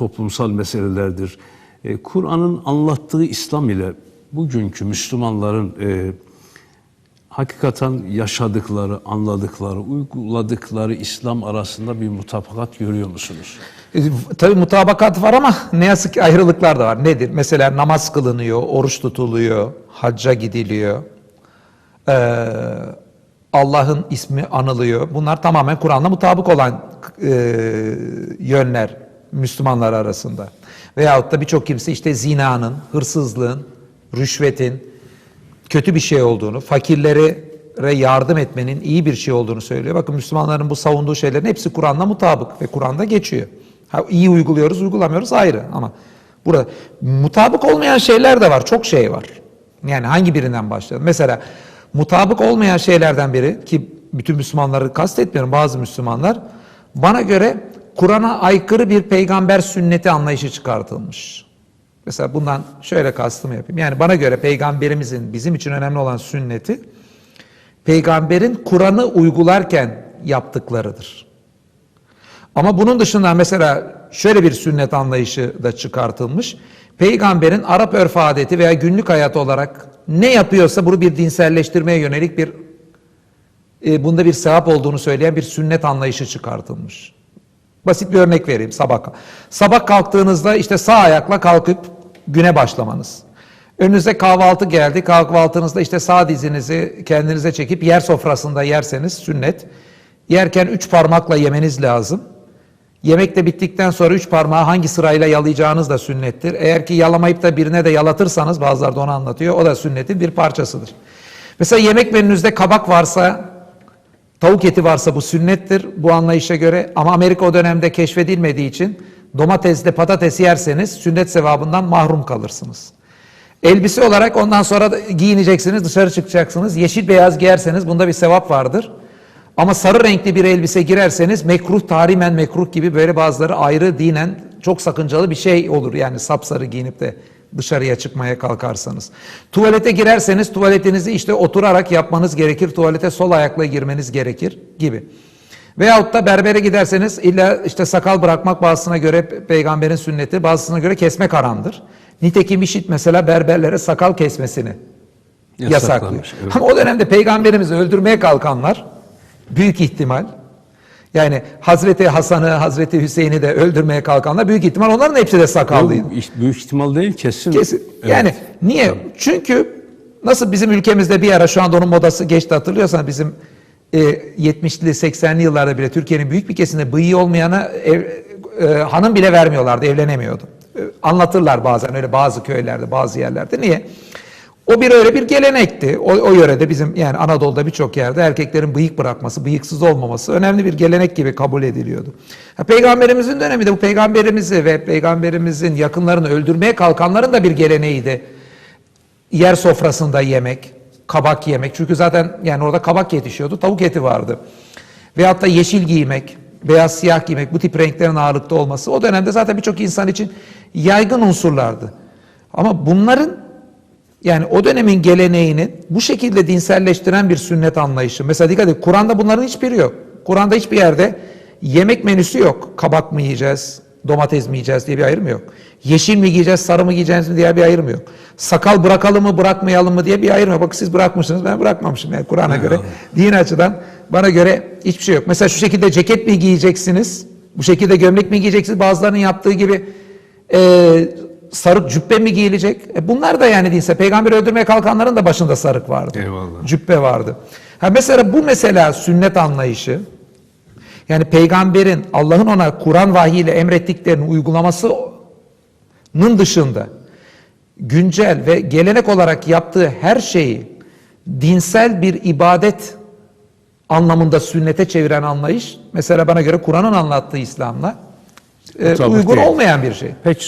toplumsal meselelerdir. E, Kur'an'ın anlattığı İslam ile bugünkü Müslümanların e, hakikaten yaşadıkları, anladıkları, uyguladıkları İslam arasında bir mutabakat görüyor musunuz? E, Tabi mutabakat var ama ne yazık ki ayrılıklar da var. Nedir? Mesela namaz kılınıyor, oruç tutuluyor, hacca gidiliyor. Ee, Allah'ın ismi anılıyor. Bunlar tamamen Kur'an'la mutabık olan e, yönler Müslümanlar arasında. Veyahut da birçok kimse işte zinanın, hırsızlığın, rüşvetin kötü bir şey olduğunu, fakirlere yardım etmenin iyi bir şey olduğunu söylüyor. Bakın Müslümanların bu savunduğu şeylerin hepsi Kur'an'la mutabık ve Kur'an'da geçiyor. Ha, iyi uyguluyoruz, uygulamıyoruz ayrı ama burada mutabık olmayan şeyler de var. Çok şey var. Yani hangi birinden başlayalım? Mesela mutabık olmayan şeylerden biri ki bütün Müslümanları kastetmiyorum bazı Müslümanlar bana göre Kur'an'a aykırı bir peygamber sünneti anlayışı çıkartılmış. Mesela bundan şöyle kastımı yapayım. Yani bana göre peygamberimizin bizim için önemli olan sünneti peygamberin Kur'an'ı uygularken yaptıklarıdır. Ama bunun dışında mesela şöyle bir sünnet anlayışı da çıkartılmış. Peygamberin Arap örf adeti veya günlük hayat olarak ne yapıyorsa bunu bir dinselleştirmeye yönelik bir e, bunda bir sevap olduğunu söyleyen bir sünnet anlayışı çıkartılmış. Basit bir örnek vereyim sabah. Sabah kalktığınızda işte sağ ayakla kalkıp güne başlamanız. Önünüze kahvaltı geldi. Kahvaltınızda işte sağ dizinizi kendinize çekip yer sofrasında yerseniz sünnet. Yerken üç parmakla yemeniz lazım. Yemek de bittikten sonra üç parmağı hangi sırayla yalayacağınız da sünnettir. Eğer ki yalamayıp da birine de yalatırsanız bazıları da onu anlatıyor. O da sünnetin bir parçasıdır. Mesela yemek menünüzde kabak varsa Tavuk eti varsa bu sünnettir bu anlayışa göre ama Amerika o dönemde keşfedilmediği için domatesle patates yerseniz sünnet sevabından mahrum kalırsınız. Elbise olarak ondan sonra giyineceksiniz dışarı çıkacaksınız. Yeşil beyaz giyerseniz bunda bir sevap vardır. Ama sarı renkli bir elbise girerseniz mekruh tarimen mekruh gibi böyle bazıları ayrı dinen çok sakıncalı bir şey olur. Yani sapsarı giyinip de dışarıya çıkmaya kalkarsanız. Tuvalete girerseniz tuvaletinizi işte oturarak yapmanız gerekir. Tuvalete sol ayakla girmeniz gerekir gibi. Veyahut da berbere giderseniz illa işte sakal bırakmak bazısına göre peygamberin sünneti bazısına göre kesmek haramdır. Nitekim işit mesela berberlere sakal kesmesini yasaklıyor. Evet. Ama o dönemde peygamberimizi öldürmeye kalkanlar büyük ihtimal yani Hazreti Hasan'ı, Hazreti Hüseyin'i de öldürmeye kalkanlar büyük ihtimal onların hepsi de sakallıydı. Yok, büyük ihtimal değil kesin. Kesin. Evet. Yani niye? Çünkü nasıl bizim ülkemizde bir ara şu anda onun modası geçti hatırlıyorsan bizim e, 70'li 80'li yıllarda bile Türkiye'nin büyük bir kesiminde bıyığı olmayana ev, e, hanım bile vermiyorlardı, evlenemiyordu. E, anlatırlar bazen öyle bazı köylerde, bazı yerlerde. Niye? O bir öyle bir gelenekti. O, o yörede bizim yani Anadolu'da birçok yerde erkeklerin bıyık bırakması, bıyıksız olmaması önemli bir gelenek gibi kabul ediliyordu. Ha, peygamberimizin döneminde bu peygamberimizi ve peygamberimizin yakınlarını öldürmeye kalkanların da bir geleneğiydi. Yer sofrasında yemek, kabak yemek. Çünkü zaten yani orada kabak yetişiyordu, tavuk eti vardı. Veyahut da yeşil giymek, beyaz siyah giymek, bu tip renklerin ağırlıkta olması o dönemde zaten birçok insan için yaygın unsurlardı. Ama bunların yani o dönemin geleneğini bu şekilde dinselleştiren bir sünnet anlayışı. Mesela dikkat edin Kur'an'da bunların hiçbiri yok. Kur'an'da hiçbir yerde yemek menüsü yok. Kabak mı yiyeceğiz, domates mi yiyeceğiz diye bir ayrım yok. Yeşil mi giyeceğiz, sarı mı giyeceğiz mi diye bir ayrım yok. Sakal bırakalım mı, bırakmayalım mı diye bir ayrım yok. Bak siz bırakmışsınız, ben bırakmamışım. Yani Kur'an'a göre, din açıdan bana göre hiçbir şey yok. Mesela şu şekilde ceket mi giyeceksiniz, bu şekilde gömlek mi giyeceksiniz, bazılarının yaptığı gibi e, sarık cübbe mi giyilecek? E bunlar da yani değilse peygamberi öldürmeye kalkanların da başında sarık vardı. Eyvallah. Cübbe vardı. Ha mesela bu mesela sünnet anlayışı yani peygamberin Allah'ın ona Kur'an vahiyle emrettiklerini uygulamasının dışında güncel ve gelenek olarak yaptığı her şeyi dinsel bir ibadet anlamında sünnete çeviren anlayış mesela bana göre Kur'an'ın anlattığı İslam'la e, uygun değil. olmayan bir şey. Peki